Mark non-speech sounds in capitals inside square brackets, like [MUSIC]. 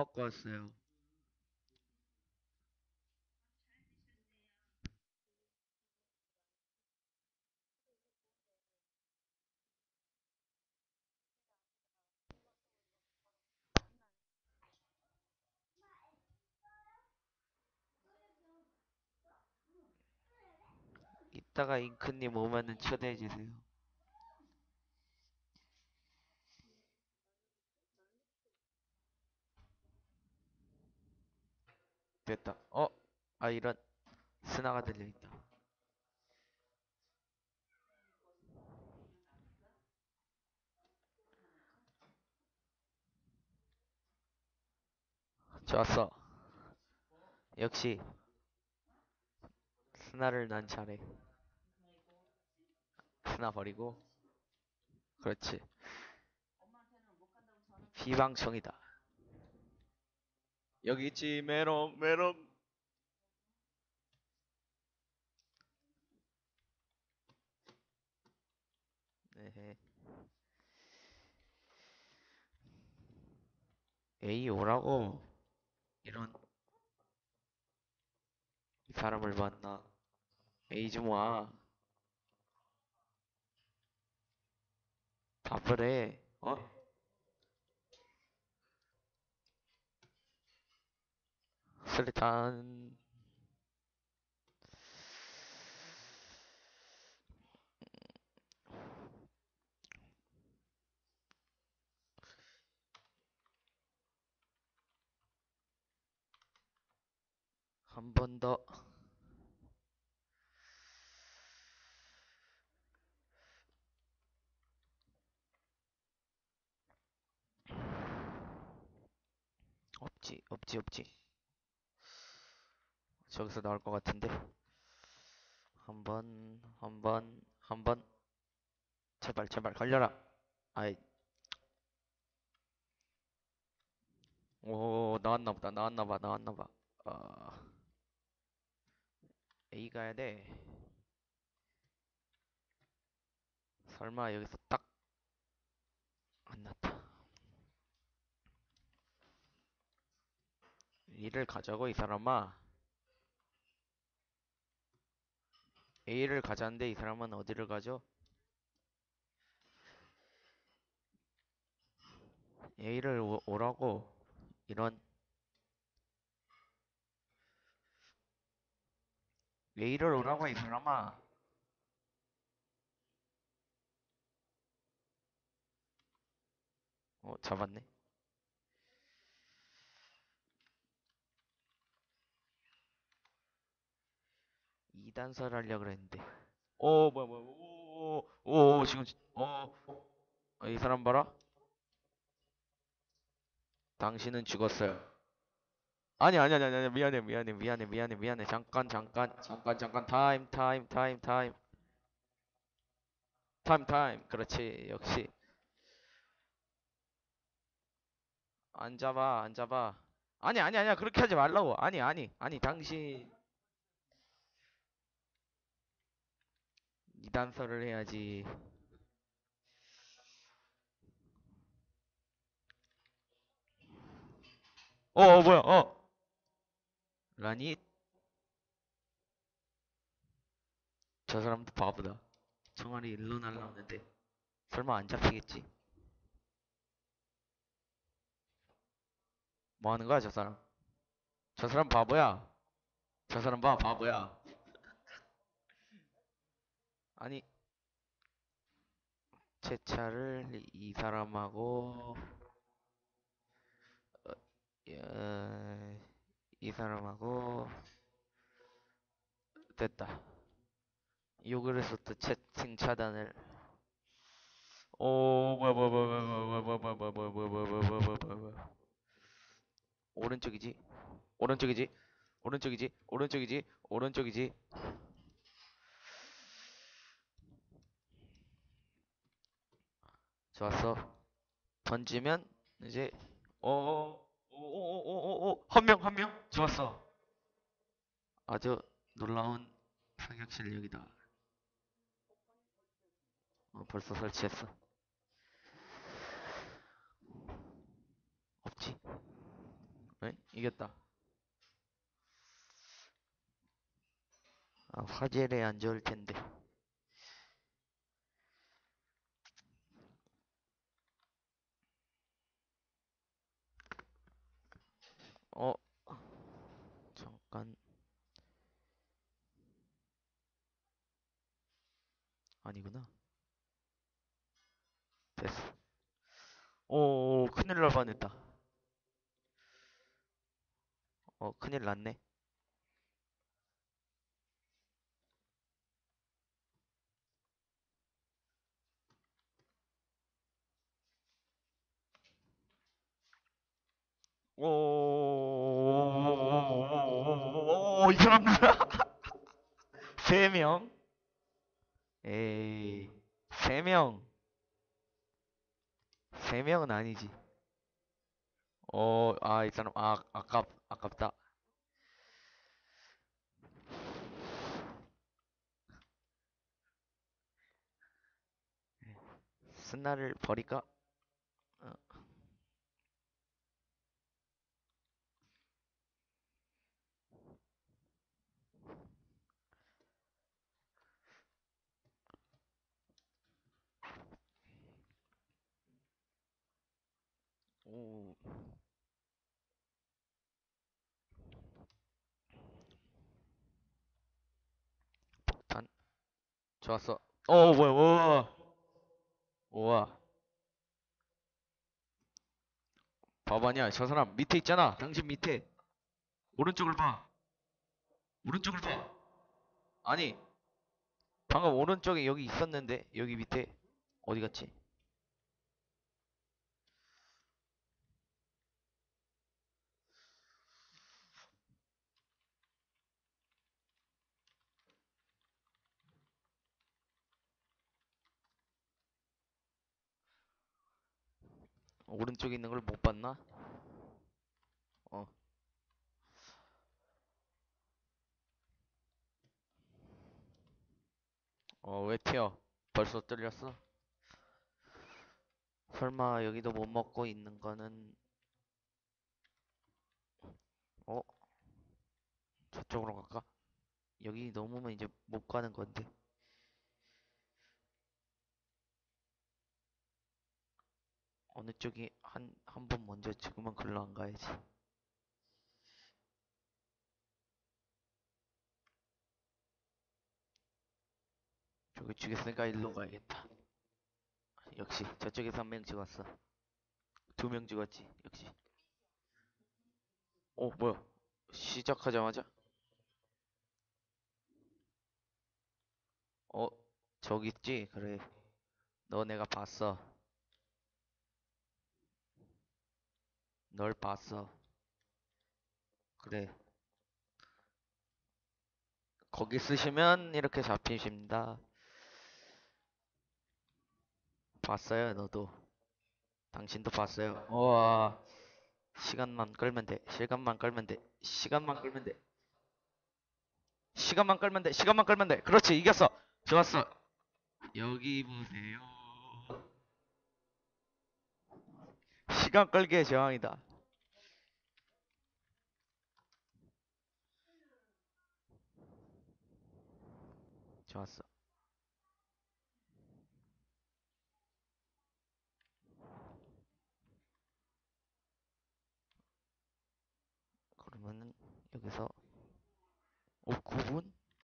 먹고 왔어요. 이따가 잉크님 오면은 초대해 주세요. 됐다. 어? 아 이런 스나가 들려 있다. 좋았어. 역시 스나를 난 차례. 스나 버리고. 그렇지. 비방청이다. 여기 있지 메롱 메롱. 네헤. A 오라고 이런 이 사람을 만나 A 좀 와. 답을 해. 어? 슬리탄 한 번 더. 없지, 없지, 없지. 저기서 나올 것 같은데. 한 번, 한 번, 한 번. 제발, 제발, 걸려라. 아이. 오, 나왔나 보다, 나왔나 봐, 나왔나 봐. 아. A 가야 돼. 설마 여기서 딱 안 났다. A를 가자고 이 사람아. A를 가자는데 이 사람은 어디를 가죠? A를 오, 오라고 이런 A를 오라고 이 사람아. 어, 잡았네. 이단설 하려고 그랬는데. 오, 뭐야, 뭐야, 오, 오, 오, 지금, 어, 어, 이 사람 봐라. 당신은 죽었어요. 아니, 아니, 아니, 아니, 미안해, 미안해, 미안해, 미안해, 미안해. 잠깐, 잠깐, 잠깐, 잠깐, 타임, 타임, 타임, 타임. 타임, 타임. 그렇지, 역시. 앉아봐, 앉아봐. 아니, 아니, 아니야. 그렇게 하지 말라고. 아니, 아니, 아니, 당신. 이단설을 해야지. 어, 어, 뭐야, 어. 라니, 저 사람도 바보다. 총알이 일로 날라오는데. 설마 안 잡히겠지? 뭐 하는 거야, 저 사람? 저 사람 바보야. 저 사람 봐, 바보야. 아니, 제 차를 이 사람하고, 어, 어, 이 사람하고, 됐다. 욕을 또 채팅 차단을. 오, 뭐야, 뭐야, 뭐야, 뭐야, 뭐야, 뭐야, 뭐야, 뭐야, 뭐야. 오른쪽이지? 오른쪽이지? 오른쪽이지? 오른쪽이지? 오른쪽이지? 좋았어. 던지면 이제 어어어어어어어 한 명 한 명 좋았어. 아주 놀라운 사격 실력이다. 어, 벌써 설치했어. 없지? 에? 이겼다. 아, 화질에 안 좋을 텐데. 어, 잠깐. 아니구나. 됐어. 오, 큰일 날 뻔했다. 어, 큰일 났네. 오, 이 사람들. [LAUGHS] 세 명? 에이, 세 명. 세 명은 아니지. 어, 아, 이 사람, 아, 아깝, 아깝다. 스나를 버릴까? 오, 폭탄. 좋았어. 어, 뭐야, 우와. 우와. 봐봐냐, 저 사람 밑에 있잖아. 당신 밑에. 오른쪽을 봐. 오른쪽을 봐. 아니, 방금 오른쪽에 여기 있었는데, 여기 밑에. 어디 갔지? 오른쪽에 있는 걸 못 봤나? 어, 어, 왜 튀어? 벌써 뚫렸어? 설마 여기도 못 먹고 있는 거는, 어? 저쪽으로 갈까? 여기 넘으면 이제 못 가는 건데. 어느 쪽이 한, 한 번 먼저 죽으면 글로 안 가야지. 저기 죽였으니까 일로 가야겠다. 역시 저쪽에서 한명 죽었어. 두명 죽었지. 역시. 어, 뭐야? 시작하자마자? 어, 저기 있지? 그래. 너 내가 봤어. 널 봤어. 그래. 거기 쓰시면 이렇게 잡히십니다. 봤어요, 너도. 당신도 봤어요. 우와. 시간만 끌면 돼. 시간만 끌면 돼. 시간만 끌면 돼. 시간만 끌면 돼. 시간만 끌면 돼. 그렇지, 이겼어. 좋았어. 여기 보세요. 시간 끌기의 제왕이다. 좋았어.